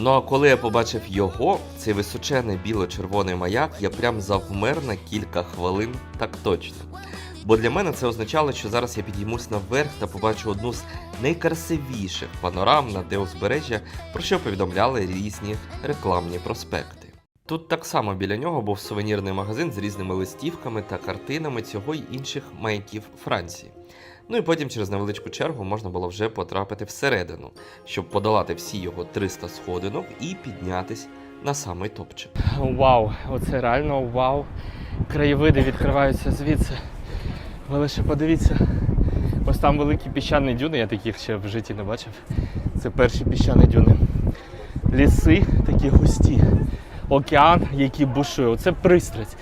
Ну а коли я побачив його, цей височений біло-червоний маяк, я прям завмер на кілька хвилин, так точно. Бо для мене це означало, що зараз я підіймусь наверх та побачу одну з найкрасивіших панорам на де узбережжя, про що повідомляли різні рекламні проспекти. Тут так само біля нього був сувенірний магазин з різними листівками та картинами цього й інших маяків Франції. Ну і потім через невеличку чергу можна було вже потрапити всередину, щоб подолати всі його 300 сходинок і піднятись на самий топчик. Вау, оце реально вау. Краєвиди відкриваються звідси. Ви лише подивіться. Ось там великі піщані дюни, я таких ще в житті не бачив. Це перші піщані дюни. Ліси такі густі. Океан, який бушує. Оце пристрасть.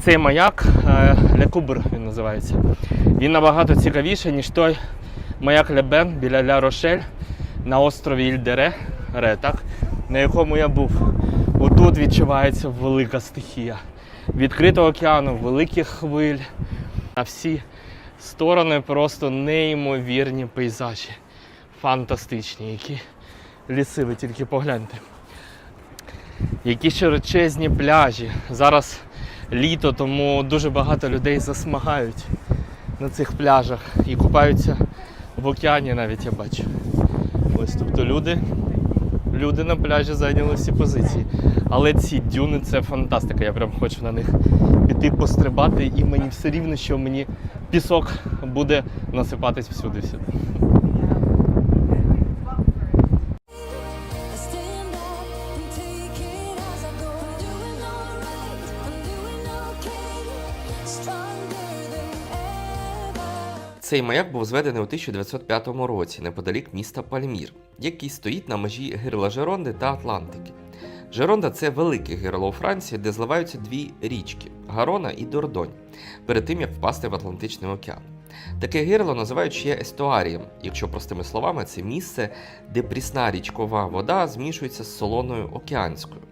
Цей маяк е, Ля Кубр він називається. Він набагато цікавіший, ніж той маяк Лебен біля Ля Рошель на острові Ільдере, Ре, так? на якому я був. Отут відчувається велика стихія. Відкритого океану, великих хвиль. На всі сторони просто неймовірні пейзажі. Фантастичні, які ліси, ви тільки погляньте. Які широчезні пляжі. Зараз літо, тому дуже багато людей засмагають на цих пляжах і купаються в океані навіть я бачу. Ось тобто люди, люди на пляжі зайняли всі позиції. Але ці дюни це фантастика. Я прям хочу на них піти пострибати, і мені все рівно, що мені пісок буде насипатись всюди-всюди. Цей маяк був зведений у 1905 році неподалік міста Пальмір, який стоїть на межі гирла Жеронди та Атлантики. Жеронда це велике гирло у Франції, де зливаються дві річки Гарона і Дордонь, перед тим як впасти в Атлантичний океан. Таке гирло називають ще естуарієм, якщо простими словами, це місце, де прісна річкова вода змішується з солоною океанською.